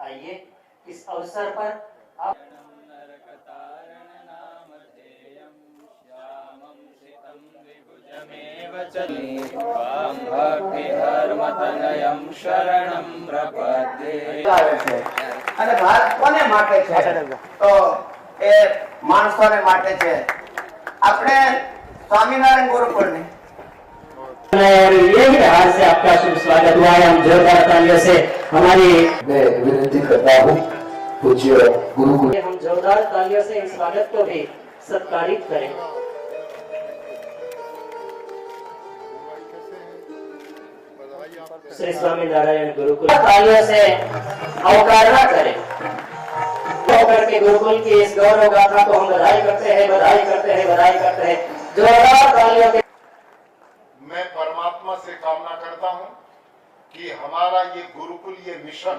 आइए इस अवसर पर आप ભક્તિધર્મતનયં શરણં પ્રપદ્યે આવે છે અને ભારત કોને માટે છે તો એ માણસોને માટે છે આપણે સ્વામિનારાયણ ગુરુકુળની से आपका शुभ स्वागत। हुआ है हम जोरदार तालियों से हमारी मैं विनती करता हूँ पूज्य गुरुकुल हम जोरदार तालियों से इस स्वागत को भी सत्कारित करें। श्री स्वामी नारायण गुरुकुल तालियों से अवकारणा करें। होकर के गुरुकुल की इस गौरव गाथा को हम बधाई करते हैं बधाई करते हैं बधाई करते हैं। जोरदार तालियों के परमात्मा से कामना करता हूँ कि हमारा ये गुरुकुल, ये मिशन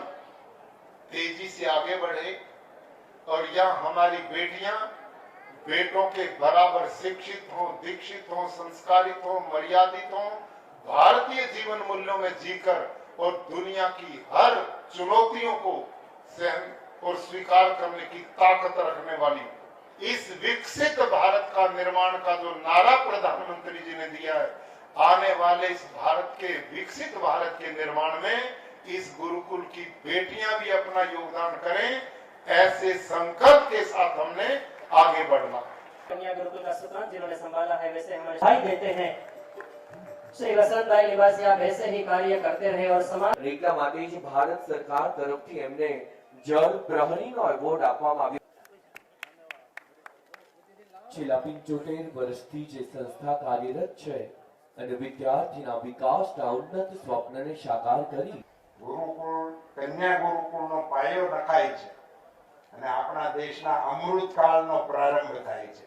तेज़ी से आगे बढ़े और यह हमारी बेटियाँ बेटों के बराबर शिक्षित हों, दीक्षित हों, संस्कारित हों, मर्यादित हों, भारतीय जीवन मूल्यों में जीकर और दुनिया की हर चुनौतियों को सहन और स्वीकार करने की ताकत रखने वाली इस विकसित भारत का निर्माण का जो नारा प्रधानमंत्री जी ने दिया है आने वाले इस भारत के विकसित भारत के निर्माण में इस गुरुकुल की बेटियां भी अपना योगदान करें ऐसे संकल्प के साथ हमने आगे बढ़ना है कन्या गुरुकुल का सूत्रांत जिन्होंने संभाला है वैसे हमारे भाई देते हैं श्री वसंत भाई निवासी आप ऐसे ही कार्य करते रहे और समाज એટલા માટે જ ભારત સરકાર તરફથી એમને જળ પ્રહરીનો એવોર્ડ આપવામાં આવ્યો છેલ્લા 75 વર્ષથી જે સંસ્થા કાર્યરત છે અને વિદ્યાર્થીના વિકાસના ઉન્નત સ્વપ્નને સાકાર કરી. ગુરુકુળ કન્યા ગુરુકુળનો પાયો નખાય છે અને આપણા દેશના અમૃતકાળનો પ્રારંભ થાય છે.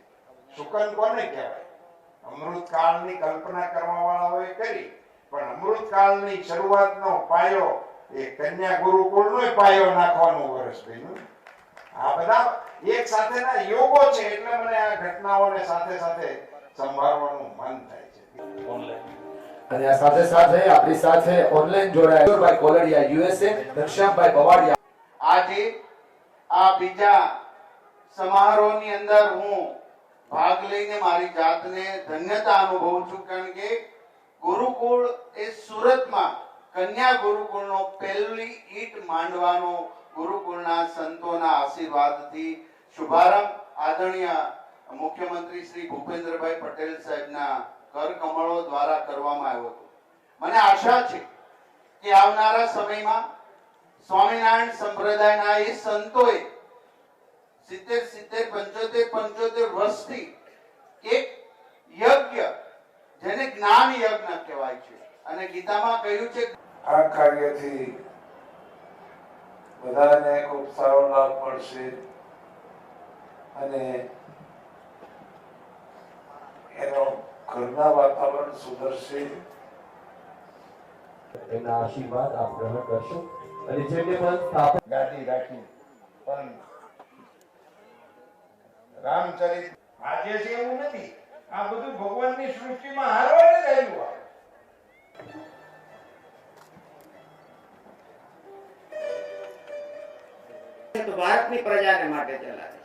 સુકન કોને કહેવાય? અમૃતકાળની કલ્પના કરવા વાળાઓએ કરી, પણ અમૃતકાળની શરૂઆતનો પાયો એ કન્યા ગુરુકુળનો પાયો નાખવાનું વર્ષ થયું આ બધા એક સાથેના યોગો છે એટલે મને આ ઘટનાઓને સાથે સાથે સંભાળવાનું મન થાય છે. અને આ સાથે સાથે આપણી સાથે ઓનલાઈન જોડાયા ભાઈ કોલડિયા યુએસએ ઘનશ્યામભાઈ બવાડિયા આજે આ બીજા સમારોહની અંદર હું ભાગ લઈને મારી જાતને ધન્યતા અનુભવું છું, કારણ કે ગુરુકુળ એ સુરતમાં કન્યા ગુરુકુળનો પહેલી ઈટ માંડવાનો ગુરુકુળના સંતોના આશીર્વાદથી શુભારંભ. આદરણીય મુખ્યમંત્રી શ્રી ભૂપેન્દ્રભાઈ પટેલ સાહેબના કર કમળો દ્વારા કરવામાં આવ્યો હતો. મને આશા છે કે આવનારા સમયમાં સ્વામિનારાયણ સંપ્રદાયના એ સંતોએ સિત્તેર સિત્તેર, પંચોતેર પંચોતેર વર્ષથી એક યજ્ઞ, જેને જ્ઞાન યજ્ઞ કહેવાય છે. અને ગીતામાં કહ્યું છે આ કાર્યથી બધાને ખૂબ સારો લાભ મળશે અને એનો ઘરના વાતાવરણ સુધરશે. એમના આશીર્વાદ આપ ગ્રહણ કરશો. અને જેમને પણ સ્થાપન ગાદી રાખી પણ રામચરિત આજે છે એવું નથી. આ બધું ભગવાનની સૃષ્ટિમાં હારવાને જ આવ્યું ભારતની પ્રજાને માટે ચલાવે.